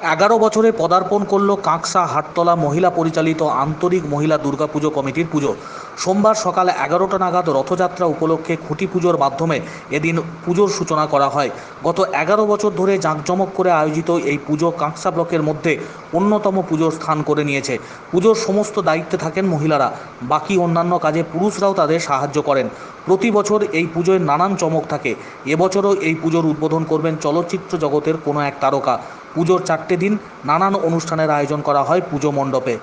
এগারো বছরে পদার্পণ করল কাঁকসা হাটতলা মহিলা পরিচালিত আন্তরিক মহিলা দুর্গাপুজো কমিটির পুজো। সোমবার সকাল এগারোটা নাগাদ রথযাত্রা উপলক্ষে খুঁটি পুজোর মাধ্যমে এদিন পুজোর সূচনা করা হয়। গত এগারো বছর ধরে জাঁকজমক করে আয়োজিত এই পুজো কাঁকসা ব্লকের মধ্যে অন্যতম পুজোর স্থান করে নিয়েছে। পুজোর সমস্ত দায়িত্বে থাকেন মহিলারা। বাকি অন্যান্য কাজে পুরুষরাও তাদের সাহায্য করেন। প্রতি বছর এই পুজোয় নানান চমক থাকে। এবছরও এই পুজোর উদ্বোধন করবেন চলচ্চিত্র জগতের কোনো এক তারকা। পুজোর চারটে দিন নানান অনুষ্ঠানের আয়োজন করা হয় পুজো মণ্ডপে।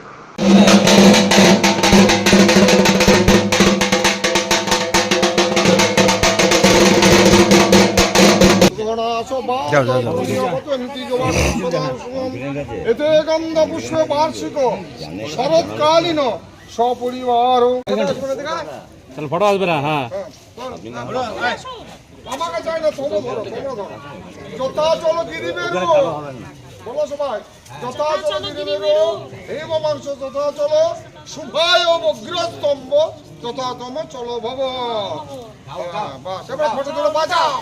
এতে গন্ধ পুষ্প বার্ষিক শরৎকালীন সপরিবার ফটো আসবে না হ্যাঁ। আমাকে চাই না তোমরা ধরো তোমরা ধরো যথা চলো গিরিবের বলো সবাই যথা চলো গিরিবের হে মাংস যথা চলো শুভায় অগ্রস্তম্ভ যথা তম চলো ভব। হ্যাঁ, বাস। এবার ফটো তোলো বাজাও।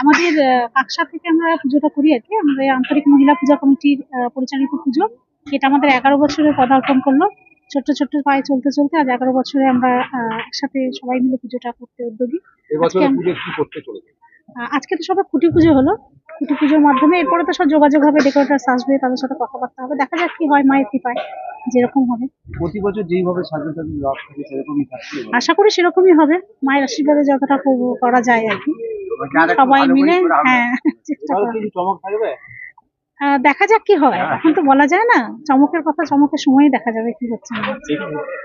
আমাদের কাকসা থেকে আমরা পুজোটা করি আর কি। আমাদের আন্তরিক মহিলা পূজা কমিটির পরিচালিত পুজো। এটা আমাদের এগারো বছরে পদার্পণ করল। ছোট্ট ছোট্ট পায়ে চলতে চলতে আজ এগারো বছরে আমরা একসাথে সবাই মিলে পুজোটা করতে উদ্যোগী। আজকে তো সবাই খুঁটি পুজো হলো। খুঁটি পুজোর মাধ্যমে এরপরে তো সব যোগাযোগ হবে ডেকোরেটার্স আসবে তাদের সাথে কথাবার্তা হবে। দেখা যাক কি হয় মায়ের কৃপায়। যেরকম হবে। প্রতি বছর যেইভাবে সাজে সাজে রথ থাকে সেরকমই থাকছে আশা করি সেরকমই হবে। মায়ের আশীর্বাদে যতটা করবো- করা যায় আর কি। সবাই মিলে হ্যাঁ চেষ্টা চমক থাকবে? দেখা যাক কি হয়। এখন তো বলা যায় না চমকের কথা চমকের সময় দেখা যাবে কি হচ্ছে।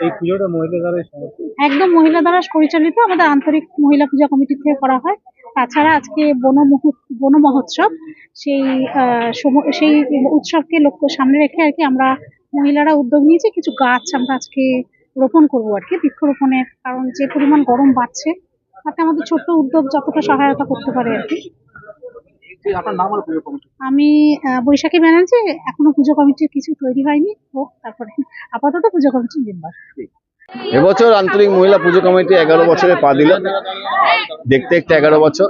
এই পুজোটা মহিলাদের সমস্ত একদম মহিলা দ্বারা পরিচালিত আমাদের আন্তরিক মহিলা পূজা কমিটি থেকে করা হয়। তাছাড়া আজকে বন মহো- বন মহোৎসব সেই আহ, সম- সেই উৎসবকে লক্ষ্য সামনে রেখে আর কি আমরা মহিলারা উদ্যোগ নিয়েছে কিছু গাছ আমরা আজকে রোপণ করব আর কি বৃক্ষরোপণের কারণ যে পরিমাণ গরম বাড়ছে তাতে আমাদের ছোট্ট উদ্যোগ যতটা সহায়তা করতে পারে আর কি। আমি আহ, বৈশাখী ব্যানার্জি এখনও পুজো কমিটির কিছু তৈরি হয়নি হোক তারপরে আপাতত পুজো কমিটির মেম্বার। এবছর আন্তরিক মহিলা পুজো কমিটি এগারো বছরে পা দিল দেখতে দেখতে এগারো বছর।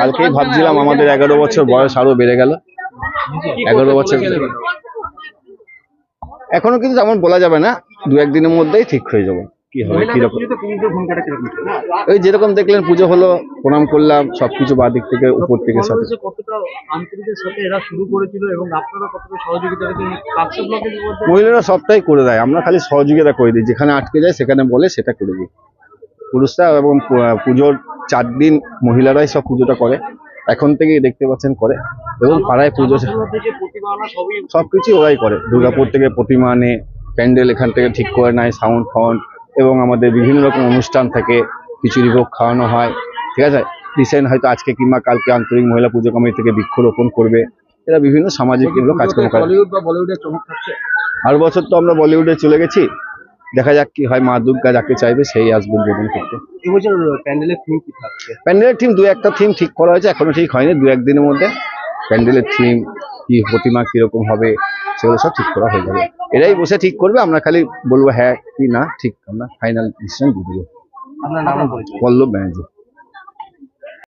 কালকেই ভাবছিলাম আমাদের এগারো বছর বয়স আরও বেড়ে গেল। এগারো বছর এখনও কিন্তু তেমন বলা যাবে না দু একদিনের মধ্যেই ঠিক হয়ে যাব। কি হবে? কীরকম? ওই যেরকম দেখলেন পুজো হলো প্রণাম করলাম সবকিছু বাঁ দিক থেকে উপর থেকে সব বাংলাদেশে কতটা আন্তরিকের সাথে এরা শুরু করেছিল এবং আপনারা কতটা সহযোগিতা করেছেন? কাকসা ব্লকের মধ্যে মহিলারা সবটাই করে দেয় আমরা খালি সহযোগিতা করে দিই যেখানে আটকে যায় সেখানে বলে সেটা করে দিই। পুরুষরা এবং পুজোর চার দিন মহিলারাই সব পুজোটা করে। এখন থেকেই দেখতে পাচ্ছেন করে। এবং পাড়ায় পুজো সবকিছু ওরাই করে। দুর্গাপুর থেকে প্রতিমা আনে প্যান্ডেল এখান থেকে ঠিক করে নেয় সাউন্ড ফাউন্ড এবং আমাদের বিভিন্ন রকম অনুষ্ঠান থাকে। খিচুড়ি ভোগ খাওয়ানো হয় ঠিক আছে? রিসেন্ট হয়তো আজকে কিংবা কালকে আন্তরিক মহিলা পুজো কমিটি থেকে বৃক্ষরোপণ করবে। এরা বিভিন্ন সামাজিক কাজকর্ম করে। আর বছর তো আমরা বলিউডে চলে গেছি। দেখা যাক কি হয় মা দুর্গা যাকে চাইবে সেই আসবে উদ্বোধন করতে এবছর প্যান্ডেলের থিম কি থাকছে? প্যান্ডেলের থিম দু একটা থিম ঠিক করা হয়েছে এখনও ঠিক হয়নি দু একদিনের মধ্যে। প্যান্ডেলের থিম কি প্রতিমা কীরকম হবে সেগুলো সব ঠিক করা হয়ে যাবে। এরাই বসে ঠিক করবে আমরা খালি বলব হ্যাঁ কি না ঠিক আমরা ফাইনাল ডিসিশন দিয়ে দেবো। পল্লব ব্যানার্জি।